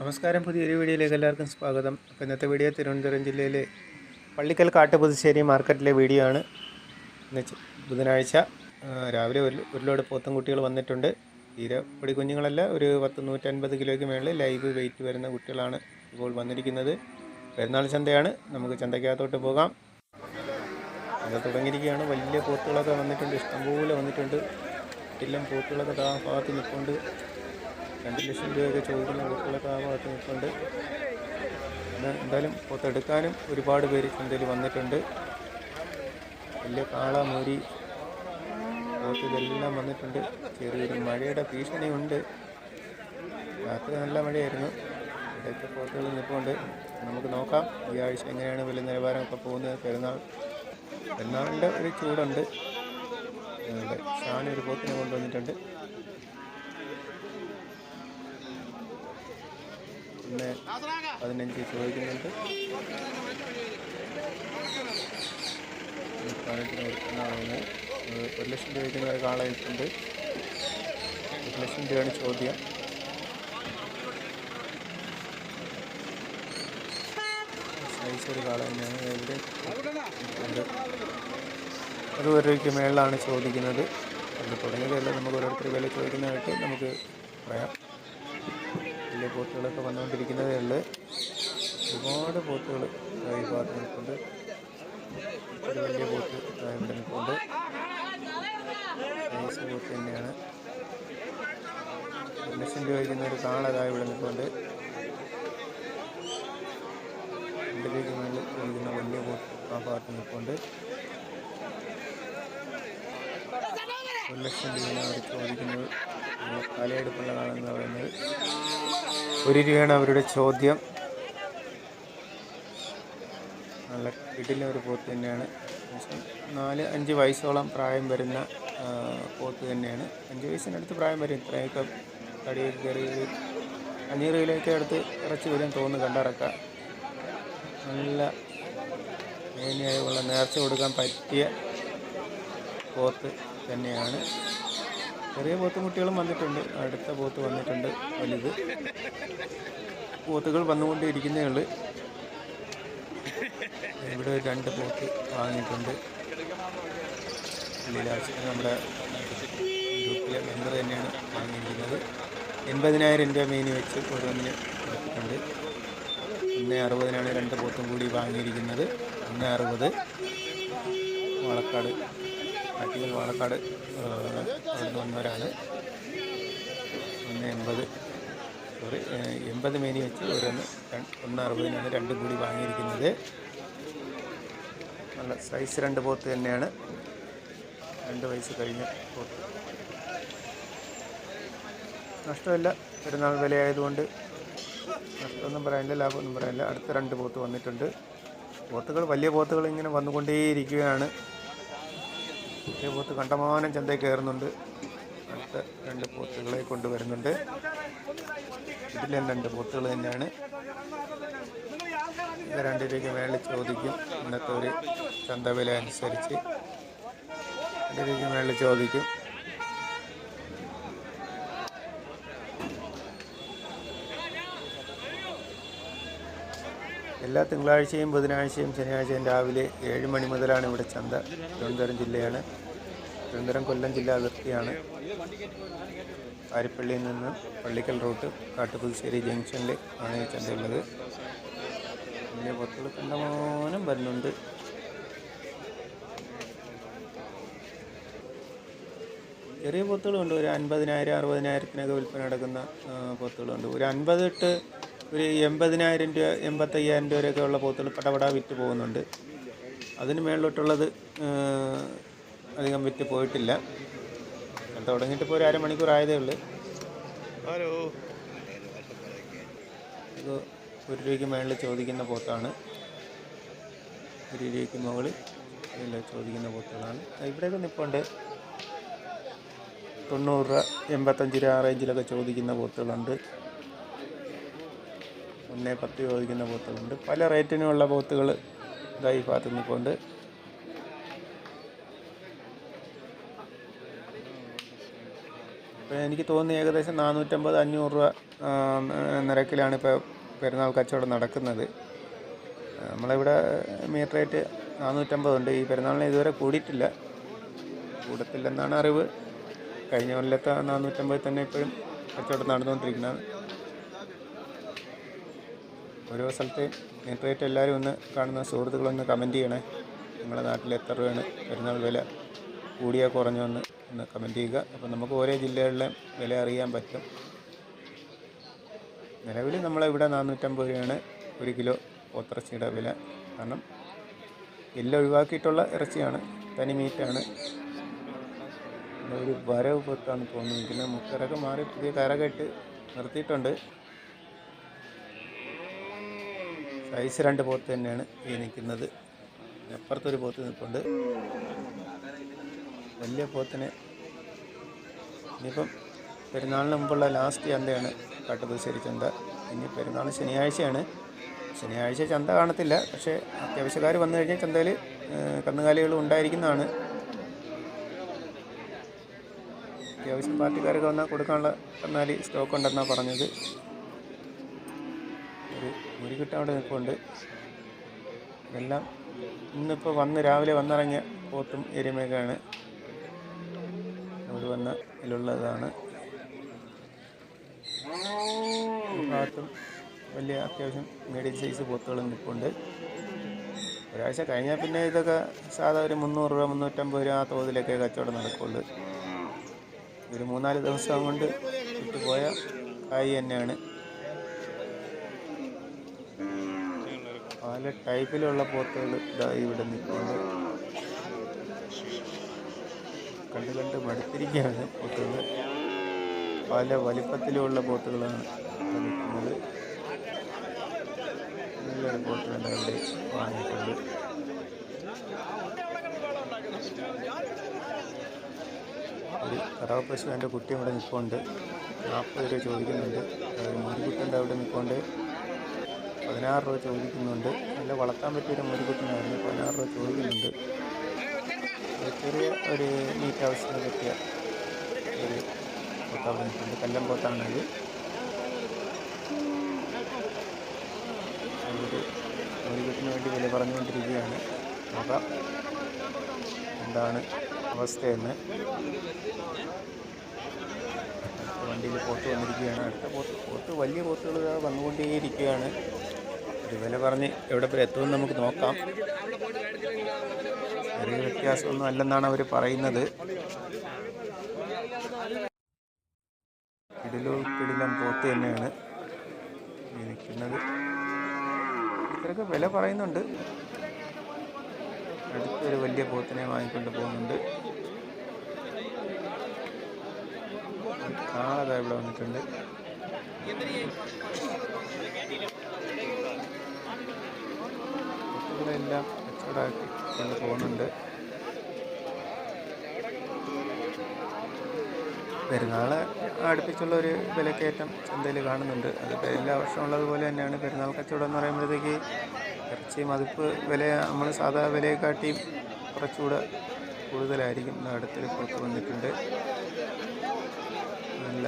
നമസ്കാരം. പുതിയൊരു വീഡിയോയിലേക്ക് എല്ലാവർക്കും സ്വാഗതം. അപ്പോൾ ഇന്നത്തെ വീഡിയോ തിരുവനന്തപുരം ജില്ലയിലെ പള്ളിക്കൽ കാട്ടുപുതുശ്ശേരി മാർക്കറ്റിലെ വീഡിയോ ആണ്. ഇന്ന് ബുധനാഴ്ച രാവിലെ ഒരു ഒരു പോത്തും കുട്ടികൾ വന്നിട്ടുണ്ട്. തീരെ പൊടി കുഞ്ഞുങ്ങളല്ല ഒരു പത്ത് നൂറ്റൻപത് കിലോയ്ക്ക് മേളിൽ ലൈവ് വെയിറ്റ് വരുന്ന കുട്ടികളാണ് ഇപ്പോൾ വന്നിരിക്കുന്നത്. പെരുന്നാൾ ചന്തയാണ്. നമുക്ക് ചന്തയ്ക്കകത്തോട്ട് പോകാം. അത് തുടങ്ങിയിരിക്കുകയാണ്. വലിയ പോത്തുകളൊക്കെ വന്നിട്ടുണ്ട്. ഇഷ്ടംപോലെ വന്നിട്ടുണ്ട്. എല്ലാം പോത്തുകളൊക്കെ ഭാഗത്ത് നിൽപ്പുണ്ട്. രണ്ട് ലക്ഷം രൂപയൊക്കെ ചോദിക്കുന്ന ആളുകളൊക്കെ ആ ഭാഗത്ത് പിന്നെ എന്തായാലും പുറത്തെടുക്കാനും ഒരുപാട് പേര് ചന്തയിൽ വന്നിട്ടുണ്ട്. വലിയ കാള മൂരി ഇതെല്ലാം വന്നിട്ടുണ്ട്. ചെറിയൊരു മഴയുടെ ഭീഷണിയുണ്ട്. രാത്രി നല്ല മഴയായിരുന്നു. ഇവിടെയൊക്കെ പോത്തുകൾ നിൽപ്പുണ്ട്. നമുക്ക് നോക്കാം ഈ ആഴ്ച എങ്ങനെയാണ് വലിയ നിലവാരമൊക്കെ പോകുന്നത് പെരുന്നാൾ. പെരുന്നാളിന്റെ ഒരു ചൂടുണ്ട്. ഷാൻ ഒരു പോത്തിനെ കൊണ്ടുവന്നിട്ടുണ്ട്. പിന്നെ പതിനഞ്ച് ചോദിക്കുന്നുണ്ട്. ഒരു ലക്ഷം രൂപ വയ്ക്കുന്ന ഒരു കാള ഇട്ടുണ്ട് ഒരു ലക്ഷം രൂപയാണ് ചോദ്യം. സൈസ് ഒരു കാള തന്നെയാണ് അത് ഒരു രൂപയ്ക്ക് മേളിലാണ് ചോദിക്കുന്നത്. അത് തുടങ്ങിയതല്ല നമുക്ക് ഓരോരുത്തർ വില ചോദിക്കുന്നതായിട്ട് നമുക്ക് പറയാം. വലിയ പോത്തുകളൊക്കെ വന്നുകൊണ്ടിരിക്കുന്നതേ ഉള്ളൂ. ഒരുപാട് പോത്തുകൾ ഈ ഭാഗത്ത് നിൽക്കുന്നുണ്ട് ഒരു വലിയ ദാ ഇവിടെ നിൽക്കുന്നുണ്ട് നൈസ് പോത്ത് തന്നെയാണ്. ലക്ഷം രൂപ ഒരു കാളതാ ഇവിടെ നിൽക്കുന്നുണ്ട് രണ്ട് വലിയ പോത്ത് ആ ഭാഗത്ത് നിൽക്കുന്നുണ്ട് ഒരു ലക്ഷം രൂപയാണ് അവർ ചോദിക്കുന്നത് തലയെടുപ്പുള്ള കാളെന്ന് പറയുന്നത്. ഒരു രൂപയാണ് അവരുടെ ചോദ്യം. നല്ല കിടിലെ ഒരു പോത്ത് തന്നെയാണ്. നാല് അഞ്ച് വയസ്സോളം പ്രായം വരുന്ന പോത്ത് തന്നെയാണ്. അഞ്ച് വയസ്സിനടുത്ത് പ്രായം വരും. ഇത്രയൊക്കെ തടിയൊക്കെ കയറി അഞ്ഞൂറ് കിലോയ്ക്ക് അടുത്ത് ഇറച്ചി വരും തോന്നുന്നു കണ്ടറക്ക. നല്ല മേനിയായുള്ള നേർച്ച കൊടുക്കാൻ പറ്റിയ പോത്ത് തന്നെയാണ്. ചെറിയ പോത്ത് കുട്ടികളും വന്നിട്ടുണ്ട്. അടുത്ത പോത്ത് വന്നിട്ടുണ്ട് വലുത്. പോത്തുകൾ വന്നുകൊണ്ടിരിക്കുന്നേ ഉള്ളൂ. ഇവിടെ രണ്ട് പോത്ത് വാങ്ങിയിട്ടുണ്ട്. നമ്മുടെ ഗ്രൂപ്പിലെ മെമ്പർ തന്നെയാണ് വാങ്ങിയിരിക്കുന്നത്. എൺപതിനായിരം രൂപ മീനി വെച്ച് ഓരോന്നിന് കൊടുത്തിട്ടുണ്ട്. ഒന്ന് അറുപതിനാണ് രണ്ട് പോത്തും കൂടി വാങ്ങിയിരിക്കുന്നത്. ഒന്ന് അറുപത്. വാളക്കാട് ആറ്റിങ്ങൽ പാലക്കാട് വന്നവരാണ്. ഒന്ന് എൺപത് സോറി എൺപത് മേനി വെച്ച് ഓരോന്ന് ഒന്ന് അറുപതിനാണ് രണ്ടും കൂടി വാങ്ങിയിരിക്കുന്നത്. നല്ല സൈസ് രണ്ട് പോത്ത് തന്നെയാണ്. രണ്ട് വയസ്സ് കഴിഞ്ഞ പോത്ത്. നഷ്ടമില്ല. പെരുന്നാൾ വിലയായതുകൊണ്ട് നഷ്ടമൊന്നും പറയാനില്ല ലാഭമൊന്നും പറയാനില്ല. അടുത്ത രണ്ട് പോത്ത് വന്നിട്ടുണ്ട്. പോത്തുകൾ വലിയ പോത്തുകൾ ഇങ്ങനെ വന്നുകൊണ്ടേയിരിക്കുകയാണ്. വലിയ പോത്ത് കണ്ടമാനം ചന്തയിൽ കയറുന്നുണ്ട്. അടുത്ത രണ്ട് പോത്തുകളെ കൊണ്ടുവരുന്നുണ്ട്. ഇതിലും രണ്ട് പോത്തുകൾ തന്നെയാണ്. ഇത് രണ്ട് രൂപയ്ക്ക് മേളിൽ ചോദിക്കും ഇന്നത്തെ ഒരു ചന്ത വില അനുസരിച്ച്. രണ്ട് രൂപയ്ക്ക് മേളിൽ ചോദിക്കും. എല്ലാ തിങ്കളാഴ്ചയും ബുധനാഴ്ചയും ശനിയാഴ്ചയും രാവിലെ ഏഴ് മണി മുതലാണ് ഇവിടെ ചന്ത. തിരുവനന്തപുരം ജില്ലയാണ്. തിരുവനന്തപുരം കൊല്ലം ജില്ലാ അതിർത്തിയാണ്. കാരിപ്പള്ളിയിൽ നിന്ന് പള്ളിക്കൽ റൂട്ട് കാട്ടുപുതുശ്ശേരി ജംഗ്ഷനിൽ ആണ് ഈ ചന്തയുള്ളത്. വലിയ പൊത്തുകൾ കണ്ടമാനം വരുന്നുണ്ട്. ചെറിയ പൊത്തുകളുണ്ട്. ഒരു അൻപതിനായിരം അറുപതിനായിരത്തിനൊക്കെ വിൽപ്പന നടക്കുന്ന പൊത്തുകളുണ്ട്. ഒരു അൻപത് ഇട്ട് ഒരു എൺപതിനായിരം രൂപ എൺപത്തയ്യായിരം രൂപ വരെയൊക്കെ ഉള്ള പോത്തുകൾ പടപട വിറ്റ് പോകുന്നുണ്ട്. അതിന് മേളിലോട്ടുള്ളത് അധികം വിറ്റ് പോയിട്ടില്ല. അത് തുടങ്ങിയിട്ട് ഇപ്പോൾ ഒരു അരമണിക്കൂർ ആയതേ ഉള്ളൂ. ഇത് ഒരു രൂപയ്ക്ക് മേളിൽ ചോദിക്കുന്ന പോത്താണ്. ഒരു രൂപയ്ക്ക് മുകളിൽ ഇല്ല ചോദിക്കുന്ന പോത്തുകളാണ്. ഇവിടെയൊക്കെ നിൽപ്പുണ്ട് തൊണ്ണൂറ് രൂപ എൺപത്തഞ്ച് രൂപ ആ റേഞ്ചിലൊക്കെ ചോദിക്കുന്ന പോത്തുകളുണ്ട്. ഒന്നേ പത്ത് ചോദിക്കുന്ന പോത്തുകളുണ്ട് പല റേറ്റിനുമുള്ള പോത്തുകൾ ഇതായി ഭാഗത്ത് നിൽക്കുന്നുണ്ട് ഇപ്പോൾ എനിക്ക് തോന്നുന്നു ഏകദേശം നാനൂറ്റമ്പത് അഞ്ഞൂറ് രൂപ നിരക്കിലാണ് ഇപ്പോൾ പെരുന്നാൾ കച്ചവടം നടക്കുന്നത്. നമ്മളിവിടെ മീറ്റർ റേറ്റ് നാനൂറ്റമ്പതുണ്ട് ഈ പെരുന്നാളിന് ഇതുവരെ കൂടിയിട്ടില്ല. കൂടത്തില്ലെന്നാണ് അറിവ്. കഴിഞ്ഞ കൊല്ലത്തെ നാനൂറ്റമ്പത് തന്നെ ഇപ്പോഴും കച്ചവടം നടന്നുകൊണ്ടിരിക്കുന്നത്. ഓരോ സ്ഥലത്തെയും റേറ്റ് എല്ലാവരും ഒന്ന് കാണുന്ന സുഹൃത്തുക്കളൊന്ന് കമന്റ് ചെയ്യണേ. നിങ്ങളുടെ നാട്ടിൽ എത്ര രൂപയാണ് പെരുന്നാൾ വില കൂടിയോ കുറഞ്ഞോ എന്ന് ഒന്ന് കമന്റ് ചെയ്യുക. അപ്പം നമുക്ക് ഓരോ ജില്ലകളിലെ വില അറിയാൻ പറ്റും. നിലവിൽ നമ്മളിവിടെ നാനൂറ്റമ്പത് രൂപയാണ് ഒരു കിലോ പോത്തിറച്ചിയുടെ വില. കാരണം എല്ലാം ഒഴിവാക്കിയിട്ടുള്ള ഇറച്ചിയാണ് തനി മീറ്റാണ്. ഒരു വരവ് പൊത്താണ് തോന്നുന്നത് പിന്നെ മുക്കരൊക്കെ മാറി പുതിയ കരകെട്ട് നിർത്തിയിട്ടുണ്ട്. സൈസ് രണ്ട് പോത്ത് തന്നെയാണ് ഈ നിൽക്കുന്നത്. അപ്പുറത്തൊരു പോത്ത് നിൽപ്പുണ്ട്. വലിയ പോത്തിന് ഇനിയിപ്പം പെരുന്നാളിന് മുമ്പുള്ള ലാസ്റ്റ് ചന്തയാണ് കാട്ടുപുശ്ശേരി ചന്ത. ഇനി പെരുന്നാൾ ശനിയാഴ്ചയാണ്. ശനിയാഴ്ച ചന്ത കാണത്തില്ല. പക്ഷേ അത്യാവശ്യക്കാർ വന്നു കഴിഞ്ഞാൽ ചന്തയിൽ കന്നുകാലികൾ ഉണ്ടായിരിക്കുന്നതാണ്. അത്യാവശ്യം പാർട്ടിക്കാരൊക്കെ വന്നാൽ കൊടുക്കാനുള്ള കന്നാലി സ്റ്റോക്ക് ഉണ്ടെന്നാണ് പറഞ്ഞത്. ഒരു അവിടെ നിൽപ്പുണ്ട്. എല്ലാം ഇന്നിപ്പോൾ വന്ന് രാവിലെ വന്നിറങ്ങിയ പോത്തും എരുമയൊക്കെയാണ്. അവർ വന്ന ഇതിലുള്ളതാണ് ഭാഗത്തും വലിയ അത്യാവശ്യം മീഡിയം സൈസ് പോത്തുകളും നിൽപ്പുണ്ട്. ഒരാഴ്ച കഴിഞ്ഞാൽ പിന്നെ ഇതൊക്കെ സാധാ ഒരു മുന്നൂറ് രൂപ മുന്നൂറ്റമ്പത് രൂപ ആ തോതിലൊക്കെ കച്ചവടം നടക്കുള്ളൂ. ഒരു മൂന്നാൽ ദിവസം കൊണ്ട് വിട്ടുപോയ കായ് തന്നെയാണ്. പല ടൈപ്പിലുള്ള പോത്തുകൾ ഇതാ ഇവിടെ നിൽക്കുന്നത് കണ്ട് കണ്ട് മടുത്തിരിക്കുകയാണ് പോത്തുകൾ പല വലിപ്പത്തിലുമുള്ള പോത്തുകളാണ് നിൽക്കുന്നത്. നല്ലൊരു പോത്തുണ്ട് അവിടെ വാങ്ങിയിട്ടുണ്ട്. ഒരു കറവ പശു എന്റെ കുട്ടി ഇവിടെ നിൽപ്പുണ്ട്. നാൽപ്പത് രൂപ ചോദിക്കുന്നുണ്ട്. മുരിക്കുട്ടന്റെ അവിടെ നിൽപ്പുണ്ട്. പതിനാറ് രൂപ ചോദിക്കുന്നുണ്ട്. നല്ല വളർത്താൻ പറ്റിയൊരു മുരുകുട്ടിനായിരുന്നു പതിനാറ് രൂപ ചോദിക്കുന്നുണ്ട്. ചെറിയ ഒരു മീറ്റ് ആവശ്യത്തിന് പറ്റിയ ഒരു പോത്ത് അവിടെ നിൽപ്പുണ്ട് കല്ലം പോത്താണത് ഒരു മുരുകുട്ടിന് വേണ്ടി വില പറഞ്ഞുകൊണ്ടിരിക്കുകയാണ്. നോക്കാം. എന്താണ് അവസ്ഥയെന്ന്. വണ്ടിയിൽ പോത്ത് വന്നിരിക്കുകയാണ്. അടുത്ത പോത്ത് പോത്ത് വലിയ പോത്തുകൾ വന്നുകൊണ്ടേയിരിക്കുകയാണ്. വില പറഞ്ഞ് എവിടെ വരെ എത്തുമെന്ന് നമുക്ക് നോക്കാം. ചെറിയ വ്യത്യാസമൊന്നും അല്ലെന്നാണ് അവർ പറയുന്നത്. കിടിലോ കിടിലം പോത്ത് തന്നെയാണ് നിൽക്കുന്നത് ഇത്രയൊക്കെ വില പറയുന്നുണ്ട്. അടുത്തൊരു വലിയ പോത്തിനെ വാങ്ങിക്കൊണ്ട് പോകുന്നുണ്ട്. കാളത ഇവിടെ വന്നിട്ടുണ്ട്. പോത്തുകളെല്ലാം കച്ചവടമാക്കി കൊണ്ട് പോകുന്നുണ്ട്. പെരുന്നാൾ അടുപ്പിച്ചുള്ള ഒരു വിലക്കയറ്റം ചന്തയിൽ കാണുന്നുണ്ട്. അത് എല്ലാ വർഷവും ഉള്ളതുപോലെ തന്നെയാണ്. പെരുന്നാൾ കച്ചവടം എന്ന് പറയുമ്പോഴത്തേക്ക് ഇറച്ചി മതിപ്പ് വില നമ്മൾ സാധാ വിലയെക്കാട്ടിയും കുറച്ചുകൂടെ കൂടുതലായിരിക്കും. അടുത്തൊരു പുറത്ത് വന്നിട്ടുണ്ട്. നല്ല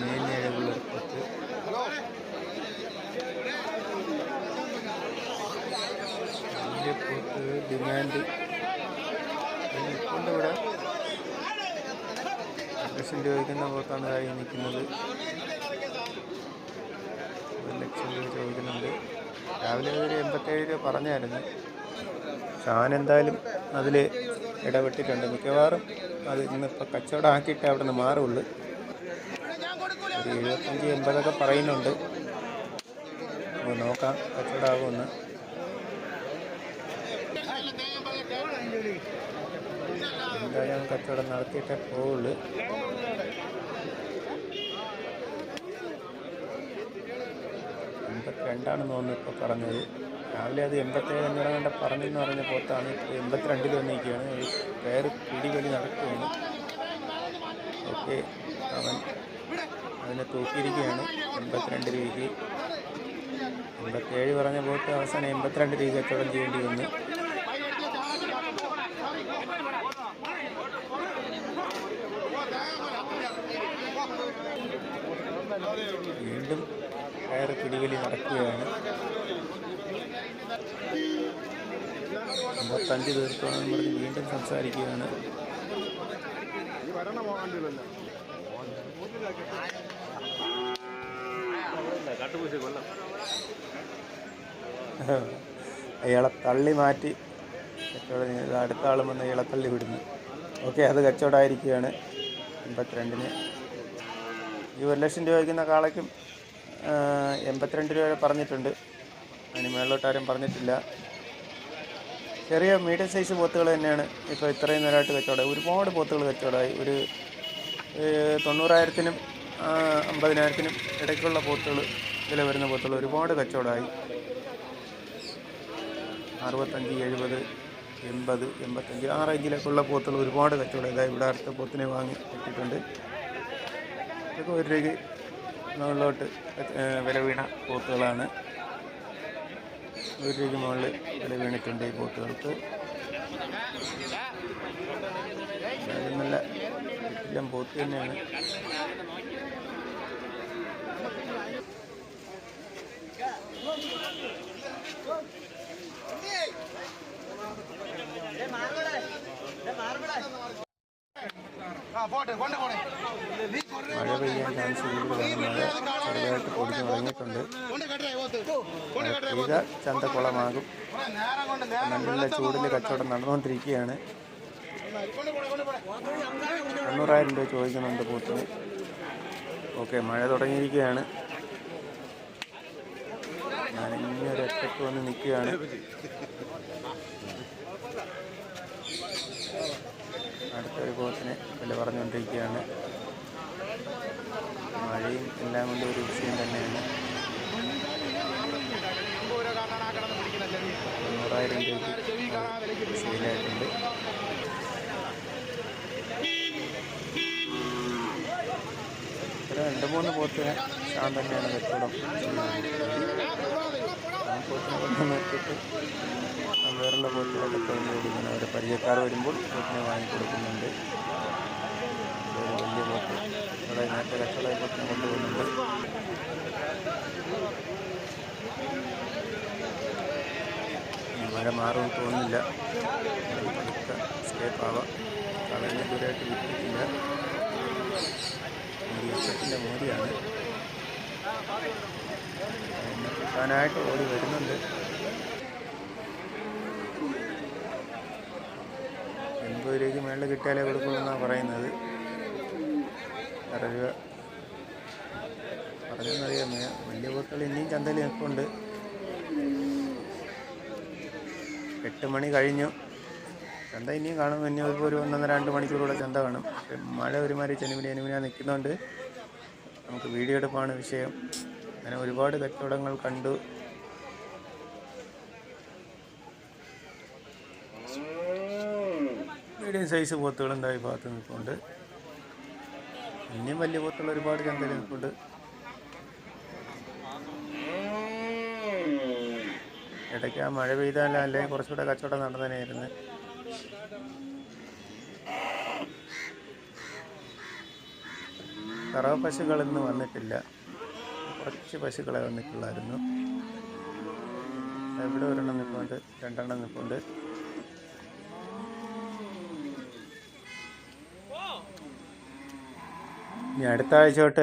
മേഞ്ഞഴകുള്ളൊരു പുറത്ത് വലിയ പോത്ത് ഡിമാൻഡ് ഇവിടെ. ലക്ഷം ചോദിക്കുന്ന പോത്താണ് കായി നിൽക്കുന്നത്. ലക്ഷം രൂപ ചോദിക്കുന്നുണ്ട്. രാവിലെ ഒരു എൺപത്തേഴ് രൂപ പറഞ്ഞായിരുന്നു. ഷാൻ എന്തായാലും അതിൽ ഇടപെട്ടിട്ടുണ്ട്. മിക്കവാറും അത് ഇന്നിപ്പോൾ കച്ചവടം ആക്കിയിട്ട് അവിടെ നിന്ന് മാറുള്ളൂ. ഒരു എഴുപത്തഞ്ച് എൺപതൊക്കെ പറയുന്നുണ്ട്. നമുക്ക് നോക്കാം കച്ചവടമാകുമെന്ന് എന്തായാലും കച്ചവടം നടത്തിയിട്ടേ പോവുള്ളൂ. എൺപത്തിരണ്ടാണെന്ന് തോന്നുന്നു ഇപ്പോൾ പറഞ്ഞത്. രാവിലെ അത് എൺപത്തേഴ് അഞ്ഞൂറ് കണ്ട പറഞ്ഞെന്ന് പറഞ്ഞ പോത്താണ് ഇപ്പോൾ എൺപത്തിരണ്ടിൽ വന്നിരിക്കുകയാണ്. ഒരു പേര് പിടിവലി നടക്കുകയാണ്. ഓക്കെ അവൻ അതിനെ തൂക്കിയിരിക്കുകയാണ് എൺപത്തിരണ്ട് രൂപയ്ക്ക് എൺപത്തേഴ് പറഞ്ഞ പോത്ത് അവസാനം എൺപത്തിരണ്ട് രൂപ കച്ചവടം ചെയ്യേണ്ടി വന്നു കയറ് പിടിവലി നടക്കുകയാണ് അമ്പത്തഞ്ച് തീർത്തോളം പറഞ്ഞ് വീണ്ടും സംസാരിക്കുകയാണ്. അയാളെ തള്ളി മാറ്റി കച്ചവടം അടുത്ത ആളും വന്ന് അയാളെ തള്ളി വിടുന്നു. ഓക്കെ അത് കച്ചവടമായിരിക്കുകയാണ് എൺപത്തിരണ്ടിന് ഈ ഒരു ലക്ഷം രൂപ വയ്ക്കുന്ന കാളയ്ക്കും എൺപത്തിരണ്ട് രൂപ പറഞ്ഞിട്ടുണ്ട്. അതിന് മേളിലോട്ട് പറഞ്ഞിട്ടില്ല. ചെറിയ മീഡിയം സൈസ് പോത്തുകൾ തന്നെയാണ്. ഇപ്പോൾ ഇത്രയും നേരമായിട്ട് കച്ചവടം. ഒരുപാട് പോത്തുകൾ കച്ചവടമായി. ഒരു തൊണ്ണൂറായിരത്തിനും അമ്പതിനായിരത്തിനും ഇടയ്ക്കുള്ള പോത്തുകൾ വില വരുന്ന പോത്തുകൾ ഒരുപാട് കച്ചവടമായി. അറുപത്തഞ്ച് എഴുപത് എൺപത് എൺപത്തഞ്ച് ആ റേഞ്ചിലേക്കുള്ള പോത്തുകൾ ഒരുപാട് കച്ചവടം ഇതായി ഇവിടെ അടുത്ത പോത്തിനെ വാങ്ങി കിട്ടിയിട്ടുണ്ട് ഇതൊക്കെ ഒരു മുകളിലോട്ട് ഏഹ്, വില വീണ പോത്തുകളാണ്. ഒരു മുകളിൽ ഇവിടെ വീണിട്ടുണ്ട് ഈ ബോട്ടുകൾക്ക്. നല്ല എല്ലാം പോത്ത് തന്നെയാണ്. മഴ പെയ്യാൻ ചാൻസ് ചെറുതായിട്ട് തുടങ്ങിയിട്ടുണ്ട് മഴ പെയ്ത ചന്തക്കുളമാകും നല്ല ചൂടിൽ കച്ചവടം നടന്നുകൊണ്ടിരിക്കുകയാണ്. തൊണ്ണൂറായിരം രൂപ ചോദിക്കുന്നുണ്ട് പൂത്തിന് ഓക്കെ മഴ തുടങ്ങിയിരിക്കുകയാണ്. ഞാനിങ്ങനെ ഒറ്റയ്ക്ക് വന്ന് നിൽക്കുകയാണ്. അടുത്തൊരു കോച്ചിന് വില പറഞ്ഞുകൊണ്ടിരിക്കുകയാണ്. മഴയും എല്ലാം കൊണ്ട് ഒരു വിഷയം തന്നെയാണ്. തൊണ്ണൂറായിരം രൂപയ്ക്ക് സെയിലായിട്ടുണ്ട് ഒരു രണ്ട് മൂന്ന് പോത്തിന് ഞാൻ തന്നെയാണ് കച്ചവടം പോത്തിനെ നോക്കിയിട്ട് വേറുള്ള പോത്തിനെ കച്ചവടം മേടിക്കണം അവരെ പരിചയക്കാർ വരുമ്പോൾ പോത്തിനെ വാങ്ങിക്കൊടുക്കുന്നുണ്ട് വലിയ പോത്ത്. ഇവിടെ നാട്ടിൽ കച്ചവടം കൊണ്ടുപോകുന്നുണ്ട്. മഴ മാറുമെന്ന് തോന്നുന്നില്ല. സ്കേപ്പ് ആവാം. കളഞ്ഞ ദൂരമായിട്ട് വിറ്റിട്ടില്ല കിട്ടാനായിട്ട് ഓടി വരുന്നുണ്ട്. എൺപത് രൂപയ്ക്ക് മേളിൽ കിട്ടിയാലേ കൊടുക്കുള്ളൂ എന്നാണ് പറയുന്നത് രൂപ പറഞ്ഞെന്നറിയാമേ വലിയ പൂക്കൾ ഇനിയും ചന്തയിൽ നിൽപ്പുണ്ട്. എട്ട് മണി കഴിഞ്ഞു. ചന്ത ഇനിയും കാണും. ഇനി ഇപ്പോൾ ഒരു ഒന്നൊന്നര രണ്ട് മണിക്കൂറൂടെ ചന്ത കാണും. മഴ ഒരുമാതിരി ചെനിമിനി അനുമിനാ നിൽക്കുന്നുണ്ട്. നമുക്ക് വീഡിയോ എടുപ്പാണ് വിഷയം. അങ്ങനെ ഒരുപാട് കച്ചവടങ്ങൾ കണ്ടു. മീഡിയം സൈസ് പോത്തുകൾ എന്തായി ഭാഗത്ത് നിൽപ്പുണ്ട്. ഇനിയും വലിയ പോത്തുകൾ ഒരുപാട് ചന്തയിൽ നിൽപ്പുണ്ട്. ഇടയ്ക്ക് ആ മഴ പെയ്താൽ അല്ലെങ്കിൽ കുറച്ചുകൂടെ കച്ചവടം നടന്നതിനായിരുന്നു കറവ പശുക്കൾ ഇന്ന് വന്നിട്ടില്ല. കുറച്ച് പശുക്കളെ വന്നിട്ടുള്ളായിരുന്നു. ഇവിടെ ഒരെണ്ണം നിൽപ്പുണ്ട് രണ്ടെണ്ണം നിൽപ്പുണ്ട് ഇനി അടുത്ത ആഴ്ച തൊട്ട്